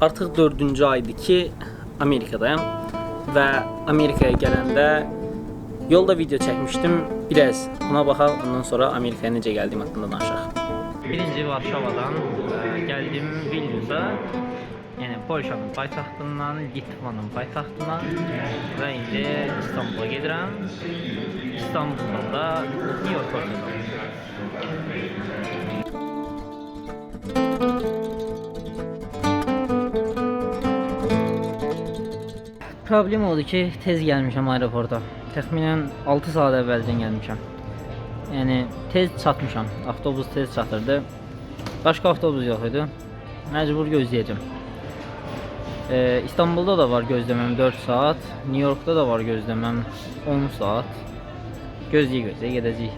Artıq 4-cü aydır ki Amerikadayım və Amerikaya gələndə yolda video çəkmişdim. Biraz ona baxaq, ondan sonra Amerikaya necə gəldiyim haqqında danışaq. Birinci Varşavadan e, gəldim Vilniusa. Yəni Polşanın paytaxtından, Litvanın paytaxtına və indi İstanbula gedirəm. İstanbuldan da New York uçacağam. Problem oldu ki, tez gəlmişəm aeroporta. Təxminən 6 saat əvvəldən gəlmişəm. Yəni tez çatmışam. Avtobus tez çatırdı. Başqa avtobus yox idi. Məcbur gözləyəcəm. Ee, İstanbulda da var gözləməm 4 saat. New Yorkda da var gözləməm 10 saat. Gözləyə gözləyə gedəcəyik.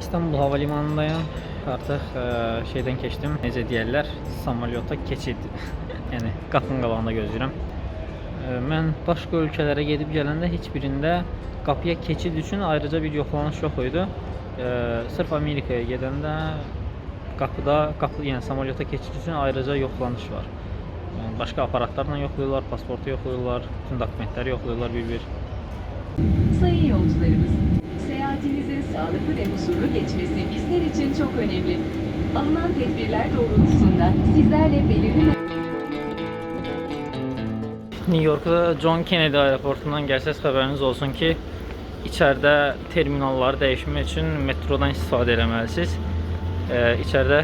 İstanbul Havalimanındayım. Artıq e, şeydən keçdim. Necə deyirlər? Samalyota keçid. yəni qapının qabağında gözləyirəm. E, mən başqa ölkələrə gedib gələndə heç birində qapıya keçid üçün ayrıca bir yoxlanış yox idi. E, sırf Amerikaya gedəndə qapıda, qapı, yəni samalyota keçid üçün ayrıca yoxlanış var. Yəni başqa aparatlarla yoxlayırlar, pasportu yoxlayırlar, bütün dokumentləri yoxlayırlar bir-bir. Sayın yolcularımız, sağlıklı ve huzurlu geçmesi bizler için çok önemli. Alınan tedbirler doğrultusunda sizlerle belirli New York'da John Kennedy aeroportundan gəlsəz xəbəriniz olsun ki, içəridə terminalları dəyişmək üçün metrodan istifadə etməlisiniz. Ee, içəridə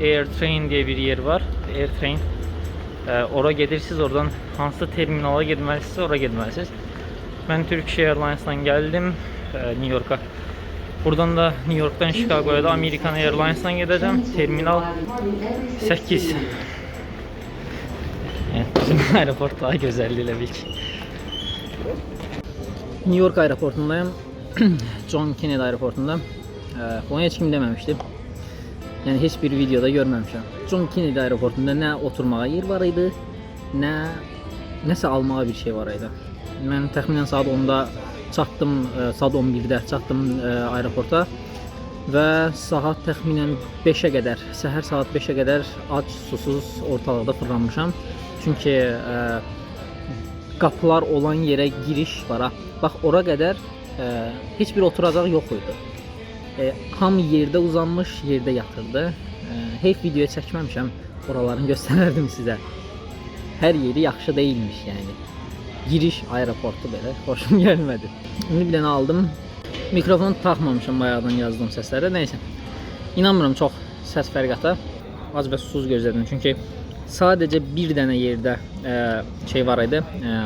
Air Train deyə bir yer var. Air Train. Ee, ora gedirsiniz, oradan hansı terminala getməlisinizsə ora getməlisiniz. Mən Turkish Airlines-dan gəldim e, New York'a. Buradan da New York'dan Chicago'ya da American Airlines-dan gedəcəm. Terminal 8. Evet, bizim aeroport daha güzelliğiyle bil ki. New York aeroportundayım. John Kennedy aeroportunda. Ee, Bunu heç kim deməmişdi. Yəni heç bir videoda görməmişəm. John Kennedy aeroportunda nə oturmağa yer var idi, nə nəsə almağa bir şey var idi. Mən təxminən saat 10-da çatdım, e, saat 11-də çatdım e, aeroporta və saat təxminən 5-ə qədər, səhər saat 5-ə qədər ac, susuz ortalıqda fırlanmışam. Çünki e, qapılar olan yerə giriş var. Bax ora qədər e, heç bir oturacaq yox idi. E, yerdə uzanmış, yerdə yatırdı. E, heyf videoya çəkməmişəm. Oralarını göstərərdim sizə. Hər yeri yaxşı değilmiş yəni. Giriş aeroportu belə xoşum gəlmədi. İndi bir dənə aldım. Mikrofonu taxmamışam bayaqdan yazdığım səslərə. Nəysə. İnanmıram çox səs fərqi ata. Az və susuz gözlədim. Çünki sadəcə bir dənə yerdə e, şey var idi. E,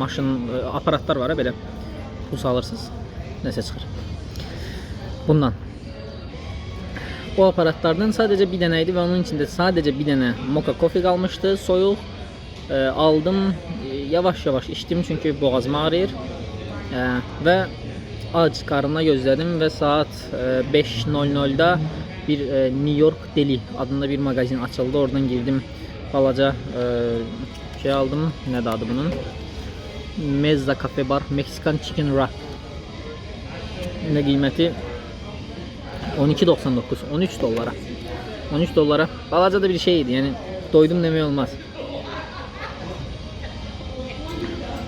maşın e, aparatlar var belə. Bu salırsınız. Nəsə çıxır. Bundan. O aparatlardan sadəcə bir dənə idi və onun içində sadəcə bir dənə moka kofe qalmışdı, soyuq. E, aldım, e, yavaş-yavaş içdim çünki boğazım ağrıyır. E, və ac qarnına gözlədim və saat e, 5:00-da bir e, New York Deli adında bir mağazin açıldı. Oradan girdim. Balaca e, şey aldım. Nədir adı bunun? Mezza Cafe Bar Mexican Chicken Wrap. Ne qiyməti 12.99 13 dollara 13 dollara balaca da bir şeydi yani doydum demək olmaz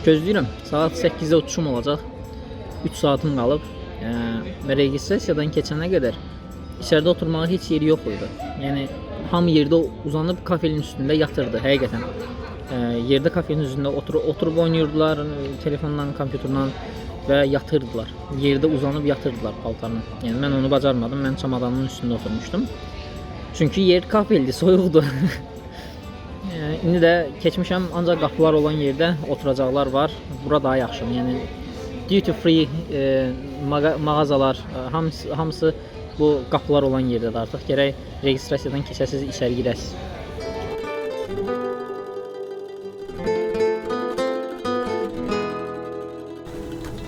gözləyirəm saat 8-də uçuşum olacaq 3 saatim qalıb və registrasiyadan keçənə qədər içəridə oturmağa heç yeri yox idi yəni hamı yerdə uzanıb kafenin üstündə yatırdı həqiqətən ə, yerdə kafenin üzərində oturub oturub oynayırdılar telefondan, kompüterdən və yatırdılar. Yerdə uzanıb yatırdılar paltarını. Yəni mən onu bacarmadım. Mən çamadanın üstündə oturmuşdum. Çünki yer kafeldi, soyuqdu. yəni, indi də keçmişəm ancaq qapılar olan yerdə oturacaqlar var. Bura daha yaxşı. Yəni duty free e, mağa mağazalar e, hamısı, hamısı bu qapılar olan yerdədir artıq. Gərək registrasiyadan keçəsiz, içəri girəsiz.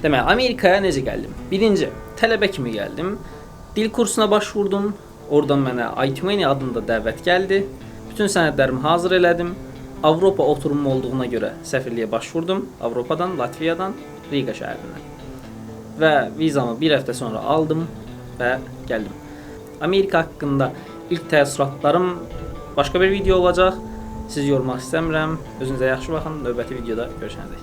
Demək, Amerikaya necə gəldim? Birinci, tələbə kimi gəldim. Dil kursuna başvurdum. Oradan mənə iTunes adında dəvət gəldi. Bütün sənədlərimi hazır elədim. Avropa oturumu olduğuna görə səfirliyə başvurdum. Avropadan, Latviyadan, Riga şəhərindən. və vizamı bir həftə sonra aldım və gəldim. Amerika haqqında ilk təəssüratlarım başqa bir video olacaq. Siz yormaq istəmirəm. Özünüzə yaxşı baxın. Növbəti videoda görüşərik.